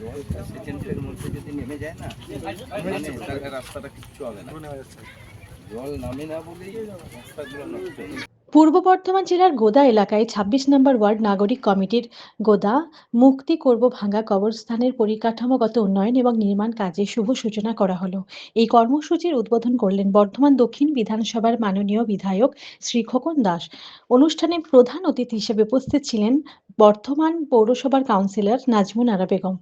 জলটা সেকেন্ডের মধ্যে যদি নেমে যায় না মানে তাহলে রাস্তাটা কিচ্ছু হবে না। জল নামে না বলেই রাস্তাগুলো নষ্ট পূর্ব বর্ধমান জেলার গোদা এলাকায় ছাব্বিশ নম্বর ওয়ার্ড নাগরিক কমিটির গোদা মুক্তি করব ভাঙ্গা কবরস্থানের পরিকাঠামোগত উন্নয়ন এবং নির্মাণ কাজে শুভ সূচনা করা হলো। এই কর্মসূচির উদ্বোধন করলেন বর্ধমান দক্ষিণ বিধানসভার মাননীয় বিধায়ক শ্রী খোকন দাস। অনুষ্ঠানে প্রধান অতিথি হিসেবে উপস্থিত ছিলেন বর্ধমান পৌরসভার কাউন্সিলর নাজমুন আরা বেগম।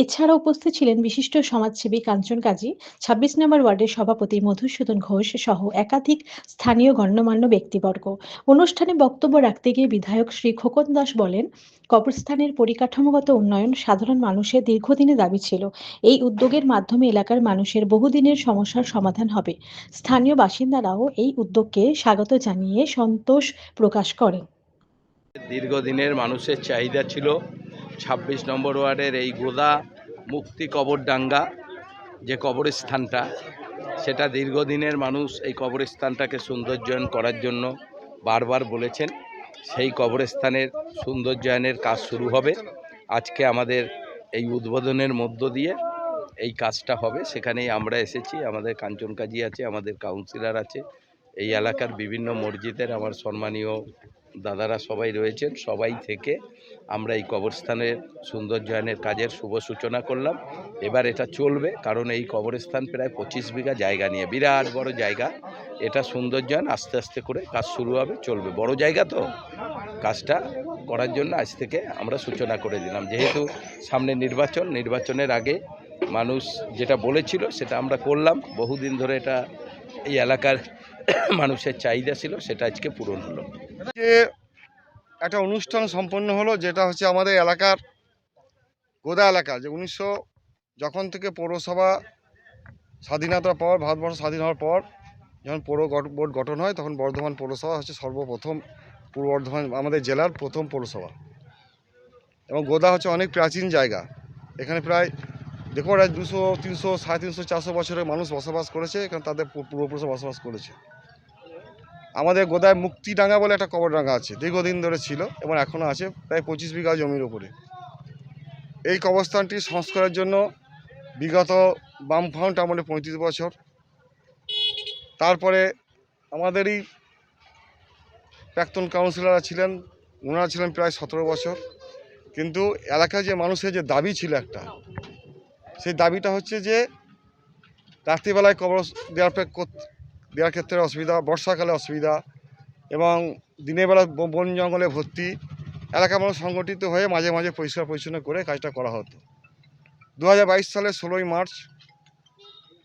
এছাড়া উপস্থিত ছিলেন বিশিষ্ট সমাজসেবী কাঞ্চন কাজী, ছাব্বিশ নম্বর ওয়ার্ডের সভাপতি মধুসূদন ঘোষ সহ একাধিক স্থানীয় গণ্যমান্য ব্যক্তিবর্গ। অনুষ্ঠানে বক্তব্য রাখতে গিয়ে বিধায়ক শ্রী খোকন দাস বলেন, কবরস্থানের পরিকাঠামোগত উন্নয়ন সাধারণ মানুষের দীর্ঘদিনের দাবি ছিল। এই উদ্যোগের মাধ্যমে এলাকার মানুষের বহুদিনের সমস্যার সমাধান হবে। স্থানীয় বাসিন্দারাও এই উদ্যোগকে স্বাগত জানিয়ে সন্তোষ প্রকাশ করেন। দীর্ঘদিনের মানুষের চাহিদা ছিল ছাব্বিশ নম্বর ওয়ার্ডের এই গোদা মুক্তি কবরডাঙ্গা যে কবরস্থানটা, সেটা দীর্ঘদিনের মানুষ এই কবরস্থানটাকে সৌন্দর্যায়ন করার জন্য বারবার বলেছেন। সেই কবরস্থানের সৌন্দর্যায়নের কাজ শুরু হবে। আজকে আমাদের এই উদ্বোধনের মধ্য দিয়ে এই কাজটা হবে। সেখানেই আমরা এসেছি। আমাদের কাঞ্চন কাজী আছে, আমাদের কাউন্সিলর আছে। এই এলাকার বিভিন্ন মসজিদের আমার সম্মানীয় দাদারা সবাই রয়েছেন, সবাই থেকে আমরা এই কবরস্থানের সৌন্দর্যায়নের কাজের শুভ সূচনা করলাম। এবার এটা চলবে, কারণ এই কবরস্থান প্রায় পঁচিশ বিঘা জায়গা নিয়ে, বিরাট বড় জায়গা। এটা সৌন্দর্যায়ন আস্তে আস্তে করে কাজ শুরু হবে, চলবে। বড় জায়গা তো। কাজটা করার জন্য আজ থেকে আমরা সূচনা করে দিলাম। যেহেতু সামনে নির্বাচন, নির্বাচনের আগে মানুষ যেটা বলেছিল সেটা আমরা করলাম। বহুদিন ধরে এটা এই এলাকার মানুষের চাহিদা ছিল, সেটা আজকে পূরণ হলো। যে একটা অনুষ্ঠান সম্পন্ন হলো, যেটা হচ্ছে আমাদের এলাকার গোদা এলাকা, যে উনিশশো যখন থেকে পৌরসভা স্বাধীনতার পর, ভারতবর্ষ স্বাধীন হওয়ার পর, যখন পৌর বোর্ড গঠন হয়, তখন বর্ধমান পৌরসভা হচ্ছে সর্বপ্রথম পূর্ব বর্ধমান, আমাদের জেলার প্রথম পৌরসভা। এবং গোদা হচ্ছে অনেক প্রাচীন জায়গা। এখানে প্রায় দেখো প্রায় দুশো, তিনশো, সাড়ে তিনশো, চারশো বছরের মানুষ বসবাস করেছে, এখানে তাদের পূ- পূর্বপুরুষরা বসবাস করেছে। আমাদের গোদায় মুক্তিডাঙ্গা বলে একটা কবরডাঙ্গা আছে, দীর্ঘদিন ধরে ছিল এবং এখনও আছে, প্রায় পঁচিশ বিঘা জমির উপরে। এই কবরস্থানটি সংস্কারের জন্য বিগত বামফ্রন্ট আমলে পঁয়ত্রিশ বছর। তারপরে আমাদেরই প্রাক্তন কাউন্সিলররা ছিলেন, ওনারা ছিলেন প্রায় সতেরো বছর। কিন্তু এলাকায় যে মানুষের যে দাবি ছিল একটা সেই দাবিটা হচ্ছে যে রাত্রিবেলায় কবর দেওয়ার দেওয়ার ক্ষেত্রে অসুবিধা, বর্ষাকালে অসুবিধা এবং দিনের বেলা বন জঙ্গলে ভর্তি এলাকার মানুষ সংগঠিত হয়ে মাঝে মাঝে পরিষ্কার পরিচ্ছন্ন করে কাজটা করা হতো। দু হাজার বাইশ সালের ষোলোই মার্চ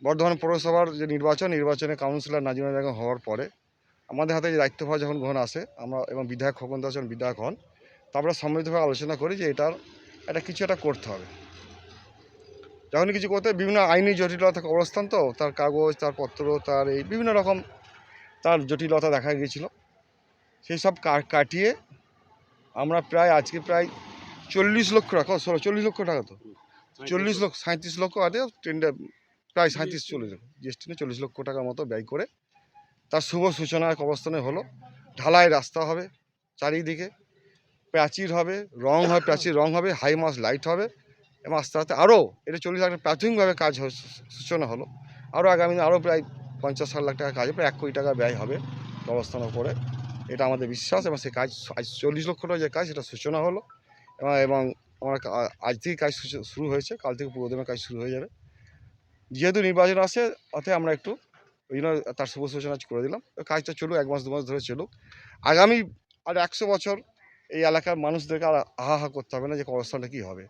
বর্ধমান পৌরসভার যে নির্বাচন, নির্বাচনে কাউন্সিলর নাজিমা বেগম হওয়ার পরে আমাদের হাতে যে দায়িত্বভার যখন গ্রহণ আসে, আমরা এবং বিধায়ক খোকন দাস বিধায়ক হন তারপরে সম্মিলিতভাবে আলোচনা করি যে এটার একটা কিছু একটা করতে হবে। যখন কিছু করতে হয়, বিভিন্ন আইনি জটিলতা অবস্থান তো তার কাগজ তার পত্র তার এই বিভিন্ন রকম তার জটিলতা দেখা গিয়েছিল। সেই সব কা- কাটিয়ে আমরা প্রায় আজকে প্রায় চল্লিশ লক্ষ টাকা ষোলো চল্লিশ লক্ষ টাকা তো। চল্লিশ লক্ষ সাঁত্রিশ লক্ষ আছে ট্রেনটা প্রায় সাঁত্রিশ চল্লিশ লক্ষ জিএসটি নিয়ে চল্লিশ লক্ষ টাকার মতো ব্যয় করে তার শুভ সূচনা এক অবস্থানে হলো ঢালাই রাস্তা হবে চারিদিকে প্রাচীর হবে রং হবে প্রাচীর রং হবে হাই মাস লাইট হবে এবং আস্তে আস্তে আরও এটা চল্লিশ লাখ প্রাথমিকভাবে কাজ সূচনা হলো। আরও আগামী দিনে আরও প্রায় পঞ্চাশ ষাট লাখ টাকা কাজ, প্রায় এক কোটি টাকা ব্যয় হবে অবস্থানের উপরে এটা আমাদের বিশ্বাস এবং সেই কাজ আজ চল্লিশ লক্ষ টাকা যে কাজ, সেটা সূচনা হলো। এবং এবং আমরা আজ থেকে কাজ শুরু হয়েছে, কাল থেকে পুরোদমে কাজ শুরু হয়ে যাবে। যেহেতু নির্বাচন আসে, অতএব আমরা একটু ওই জন্য তার শুভ সূচনা করে দিলাম। কাজটা চলুক, এক মাস, দু মাস ধরে চলুক। আগামী আর একশো বছর এই এলাকার মানুষদেরকে আর আহা করতে হবে না যে অবস্থানটা কী হবে।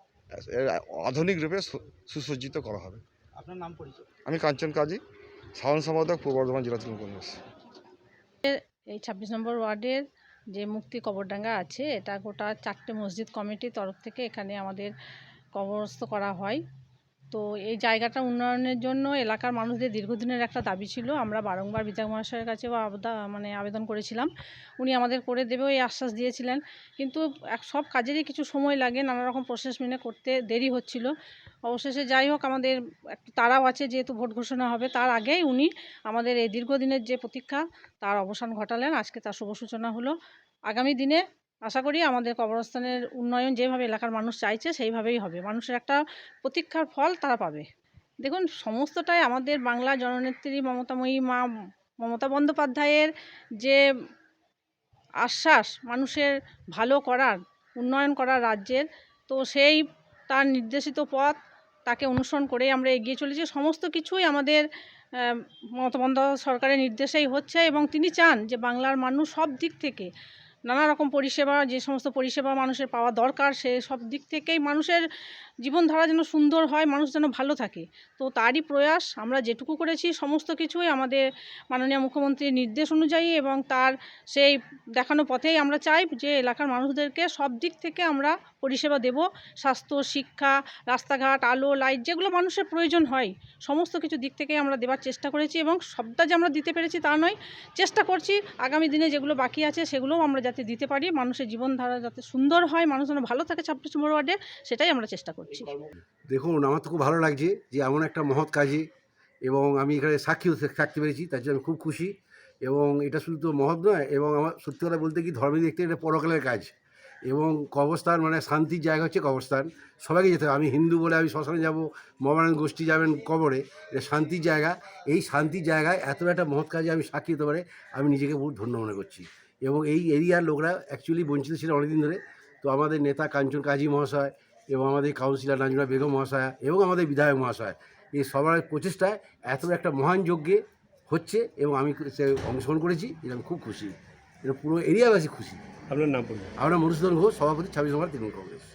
আধুনিক রূপে সু- সুসজ্জিত করা হবে। আপনার নাম পরিচয়? আমি কাঞ্চন কাজী সাধারণ সম্পাদক পূর্ব বর্ধমান জেলা তৃণমূল কংগ্রেস। এই ছাব্বিশ নম্বর ওয়ার্ডের যে মুক্তি কবরডাঙ্গা আছে এটা গোটা চারটে মসজিদ কমিটির তরফ থেকে এখানে আমাদের কবরস্থ করা হয়। তো এই জায়গাটা উন্নয়নের জন্য এলাকার মানুষদের দীর্ঘদিনের একটা দাবি ছিল। আমরা বারংবার বিধায়ক মহাশয়ের আবদা- মানে আবেদন করেছিলাম। উনি আমাদের করে দেবেও এই আশ্বাস দিয়েছিলেন। কিন্তু সব কাজেরই কিছু সময় লাগে, নানা রকম প্রসেস মেনে করতে দেরি হচ্ছিল। অবশেষে যাই হোক, আমাদের একটু তারাও আছে, যেহেতু ভোট ঘোষণা হবে, তার আগেই উনি আমাদের এই দীর্ঘদিনের যে প্রতীক্ষা, তার অবসান ঘটালেন। আজকে তার শুভ সূচনা হলো। আগামী দিনে আশা করি আমাদের কবরস্থানের উন্নয়ন যেভাবে এলাকার মানুষ চাইছে, সেইভাবেই হবে। মানুষের একটা প্রতীক্ষার ফল তারা পাবে। দেখুন, সমস্তটাই আমাদের বাংলা জননেত্রী মমতাময়ী মা মমতা বন্দ্যোপাধ্যায়ের যে আশ্বাস, মানুষের ভালো করার, উন্নয়ন করার রাজ্যের, তো সেই তার নির্দেশিত পথ তাকে অনুসরণ করেই আমরা এগিয়ে চলেছি। সমস্ত কিছুই আমাদের মমতা বন্দ্যোপাধ্যায় সরকারের নির্দেশেই হচ্ছে এবং তিনি চান যে বাংলার মানুষ সব দিক থেকে নানা রকম পরিষেবা, যে সমস্ত পরিষেবা মানুষের পাওয়া দরকার, সে সব দিক থেকেই মানুষের জীবনধারা যেন সুন্দর হয়, মানুষ যেন ভালো থাকে। তো তারই প্রয়াস আমরা যেটুকু করেছি, সমস্ত কিছুই আমাদের মাননীয় মুখ্যমন্ত্রীর নির্দেশ অনুযায়ী এবং তার সেই দেখানো পথেই আমরা চাই যে এলাকার মানুষদেরকে সব দিক থেকে আমরা পরিষেবা দেব। স্বাস্থ্য, শিক্ষা, রাস্তাঘাট, আলো, লাইট, যেগুলো মানুষের প্রয়োজন হয়, সমস্ত কিছু দিক থেকে আমরা দেওয়ার চেষ্টা করেছি এবং সবটা যে আমরা দিতে পেরেছি তা নয়, চেষ্টা করছি। আগামী দিনে যেগুলো বাকি আছে সেগুলোও আমরা যাতে দিতে পারি, মানুষের জীবনধারা যাতে সুন্দর হয়, মানুষ যেন ভালো থাকে ছাব্বিশ নম্বর ওয়ার্ডে, সেটাই আমরা চেষ্টা করছি। দেখুন, আমার তো খুব ভালো লাগছে যে এমন একটা মহৎ কাজে এবং আমি এখানে সাক্ষী থাকতে পেরেছি, তার জন্য আমি খুব খুশি এবং এটা শুধু তো মহৎ নয়, এবং আমার সত্যি কথা বলতে কি ধর্মে দেখতে এটা পরকালের কাজ এবং কবরস্থান মানে শান্তির জায়গা হচ্ছে কবরস্থান। সবাইকে যেতে হবে, আমি হিন্দু বলে আমি শ্মশানে যাব মহামানন্দ গোষ্ঠী যাবেন কবরে, এটা শান্তির জায়গা। এই শান্তির জায়গায় এত একটা মহৎ কাজে আমি সাক্ষী হতে পারে, আমি নিজেকে বহুত ধন্য মনে করছি। এবং এই এরিয়ার লোকরা অ্যাকচুয়ালি বঞ্চিত ছিল অনেকদিন ধরে। তো আমাদের নেতা কাঞ্চন কাজী মহাশয় এবং আমাদের কাউন্সিলর নাজমা বেগম মহাশয় এবং আমাদের বিধায়ক মহাশয় এই সবার প্রচেষ্টায় এত একটা মহান যজ্ঞে হচ্ছে এবং আমি সে অংশগ্রহণ করেছি এটা আমি খুব খুশি। এটা পুরো এরিয়াবাসী খুশি। আপনার নাম বলুন। আমরা মধুসূদন ঘোষ সভাপতি ছাব্বিশ নম্বর তৃণমূল কংগ্রেস।